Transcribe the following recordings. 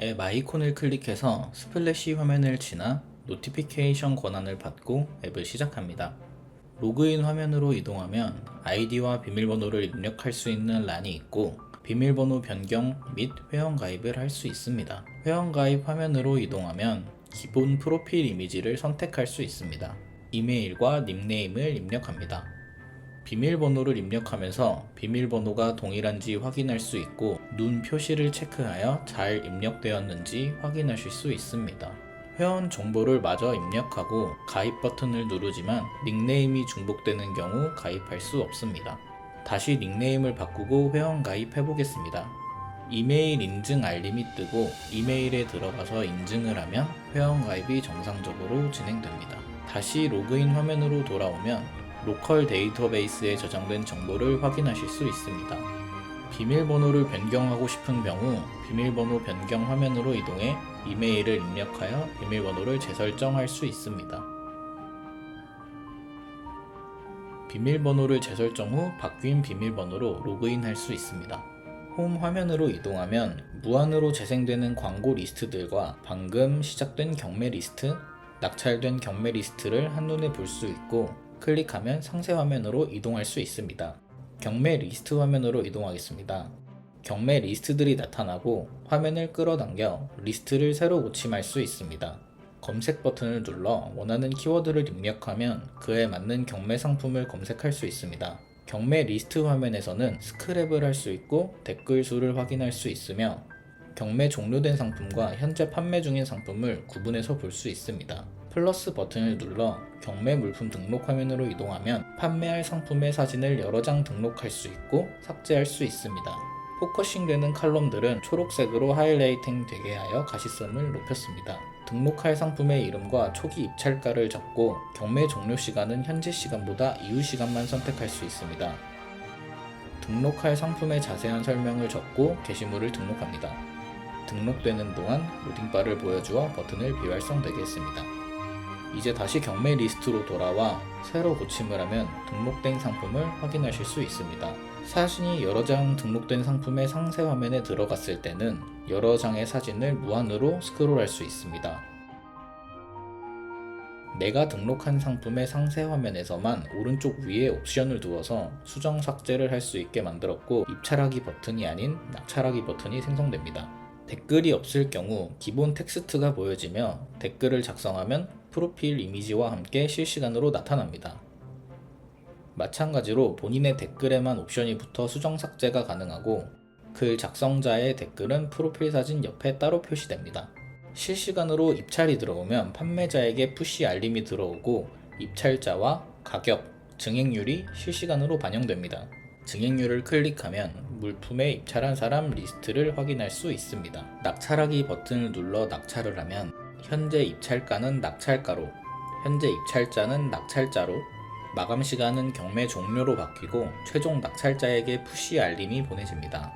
앱 아이콘을 클릭해서 스플래시 화면을 지나 노티피케이션 권한을 받고 앱을 시작합니다. 로그인 화면으로 이동하면 아이디와 비밀번호를 입력할 수 있는 란이 있고 비밀번호 변경 및 회원가입을 할 수 있습니다. 회원가입 화면으로 이동하면 기본 프로필 이미지를 선택할 수 있습니다. 이메일과 닉네임을 입력합니다. 비밀번호를 입력하면서 비밀번호가 동일한지 확인할 수 있고 눈 표시를 체크하여 잘 입력되었는지 확인하실 수 있습니다. 회원 정보를 마저 입력하고 가입 버튼을 누르지만 닉네임이 중복되는 경우 가입할 수 없습니다. 다시 닉네임을 바꾸고 회원 가입해 보겠습니다. 이메일 인증 알림이 뜨고 이메일에 들어가서 인증을 하면 회원 가입이 정상적으로 진행됩니다. 다시 로그인 화면으로 돌아오면 로컬 데이터베이스에 저장된 정보를 확인하실 수 있습니다. 비밀번호를 변경하고 싶은 경우 비밀번호 변경 화면으로 이동해 이메일을 입력하여 비밀번호를 재설정할 수 있습니다. 비밀번호를 재설정 후 바뀐 비밀번호로 로그인할 수 있습니다. 홈 화면으로 이동하면 무한으로 재생되는 광고 리스트들과 방금 시작된 경매 리스트, 낙찰된 경매 리스트를 한눈에 볼 수 있고 클릭하면 상세 화면으로 이동할 수 있습니다. 경매 리스트 화면으로 이동하겠습니다. 경매 리스트들이 나타나고 화면을 끌어당겨 리스트를 새로 고침할 수 있습니다. 검색 버튼을 눌러 원하는 키워드를 입력하면 그에 맞는 경매 상품을 검색할 수 있습니다. 경매 리스트 화면에서는 스크랩을 할 수 있고 댓글 수를 확인할 수 있으며 경매 종료된 상품과 현재 판매 중인 상품을 구분해서 볼 수 있습니다. 플러스 버튼을 눌러 경매 물품 등록 화면으로 이동하면 판매할 상품의 사진을 여러 장 등록할 수 있고 삭제할 수 있습니다. 포커싱 되는 칼럼들은 초록색으로 하이라이팅 되게 하여 가시성을 높였습니다. 등록할 상품의 이름과 초기 입찰가를 적고 경매 종료 시간은 현재 시간보다 이후 시간만 선택할 수 있습니다. 등록할 상품의 자세한 설명을 적고 게시물을 등록합니다. 등록되는 동안 로딩바를 보여주어 버튼을 비활성되게 했습니다. 이제 다시 경매 리스트로 돌아와 새로 고침을 하면 등록된 상품을 확인하실 수 있습니다. 사진이 여러 장 등록된 상품의 상세 화면에 들어갔을 때는 여러 장의 사진을 무한으로 스크롤할 수 있습니다. 내가 등록한 상품의 상세 화면에서만 오른쪽 위에 옵션을 두어서 수정 삭제를 할 수 있게 만들었고 입찰하기 버튼이 아닌 낙찰하기 버튼이 생성됩니다. 댓글이 없을 경우 기본 텍스트가 보여지며 댓글을 작성하면 프로필 이미지와 함께 실시간으로 나타납니다. 마찬가지로 본인의 댓글에만 옵션이 붙어 수정 삭제가 가능하고 글 작성자의 댓글은 프로필 사진 옆에 따로 표시됩니다. 실시간으로 입찰이 들어오면 판매자에게 푸시 알림이 들어오고 입찰자와 가격, 증액률이 실시간으로 반영됩니다. 증액률을 클릭하면 물품에 입찰한 사람 리스트를 확인할 수 있습니다. 낙찰하기 버튼을 눌러 낙찰을 하면 현재 입찰가는 낙찰가로, 현재 입찰자는 낙찰자로, 마감 시간은 경매 종료로 바뀌고 최종 낙찰자에게 푸시 알림이 보내집니다.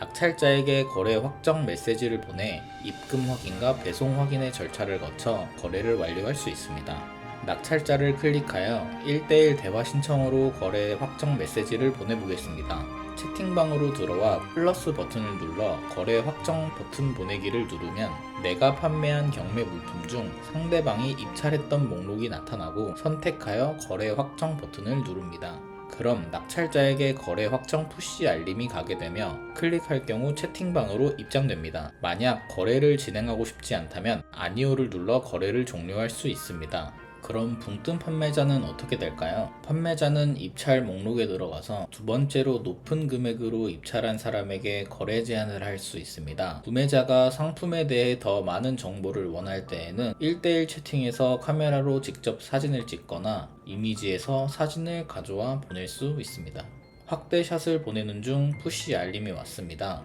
낙찰자에게 거래 확정 메시지를 보내 입금 확인과 배송 확인의 절차를 거쳐 거래를 완료할 수 있습니다. 낙찰자를 클릭하여 1대1 대화 신청으로 거래 확정 메시지를 보내보겠습니다. 채팅방으로 들어와 플러스 버튼을 눌러 거래 확정 버튼 보내기를 누르면 내가 판매한 경매 물품 중 상대방이 입찰했던 목록이 나타나고 선택하여 거래 확정 버튼을 누릅니다. 그럼 낙찰자에게 거래 확정 푸시 알림이 가게 되며 클릭할 경우 채팅방으로 입장됩니다. 만약 거래를 진행하고 싶지 않다면 아니오를 눌러 거래를 종료할 수 있습니다. 그럼 붕뜬 판매자는 어떻게 될까요? 판매자는 입찰 목록에 들어가서 두 번째로 높은 금액으로 입찰한 사람에게 거래 제안을 할 수 있습니다. 구매자가 상품에 대해 더 많은 정보를 원할 때에는 1대1 채팅에서 카메라로 직접 사진을 찍거나 이미지에서 사진을 가져와 보낼 수 있습니다. 확대샷을 보내는 중 푸시 알림이 왔습니다.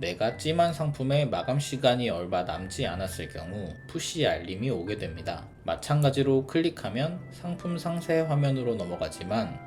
내가 찜한 상품의 마감 시간이 얼마 남지 않았을 경우 푸시 알림이 오게 됩니다. 마찬가지로 클릭하면 상품 상세 화면으로 넘어가지만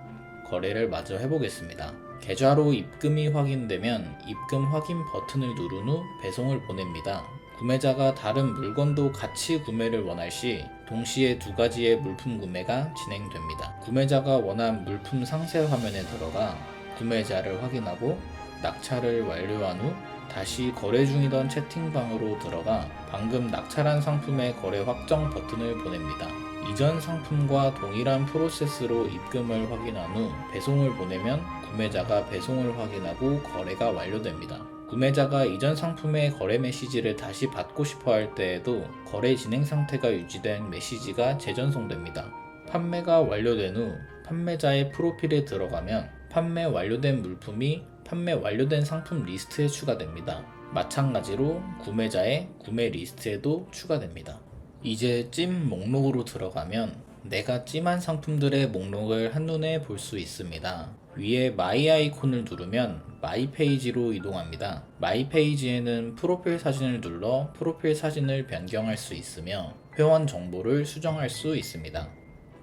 거래를 마저 해보겠습니다. 계좌로 입금이 확인되면 입금 확인 버튼을 누른 후 배송을 보냅니다. 구매자가 다른 물건도 같이 구매를 원할 시 동시에 두 가지의 물품 구매가 진행됩니다. 구매자가 원한 물품 상세 화면에 들어가 구매자를 확인하고 낙찰을 완료한 후 다시 거래 중이던 채팅방으로 들어가 방금 낙찰한 상품의 거래 확정 버튼을 보냅니다. 이전 상품과 동일한 프로세스로 입금을 확인한 후 배송을 보내면 구매자가 배송을 확인하고 거래가 완료됩니다. 구매자가 이전 상품의 거래 메시지를 다시 받고 싶어 할 때에도 거래 진행 상태가 유지된 메시지가 재전송됩니다. 판매가 완료된 후 판매자의 프로필에 들어가면 판매 완료된 물품이 판매 완료된 상품 리스트에 추가됩니다. 마찬가지로 구매자의 구매 리스트에도 추가됩니다. 이제 찜 목록으로 들어가면 내가 찜한 상품들의 목록을 한눈에 볼 수 있습니다. 위에 마이 아이콘을 누르면 마이 페이지로 이동합니다. 마이 페이지에는 프로필 사진을 눌러 프로필 사진을 변경할 수 있으며 회원 정보를 수정할 수 있습니다.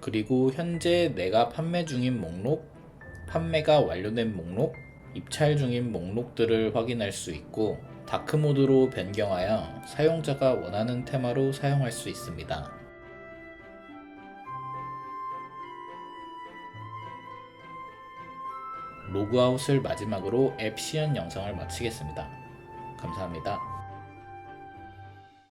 그리고 현재 내가 판매 중인 목록, 판매가 완료된 목록, 입찰 중인 목록들을 확인할 수 있고 다크모드로 변경하여 사용자가 원하는 테마로 사용할 수 있습니다. 로그아웃을 마지막으로 앱 시연 영상을 마치겠습니다. 감사합니다.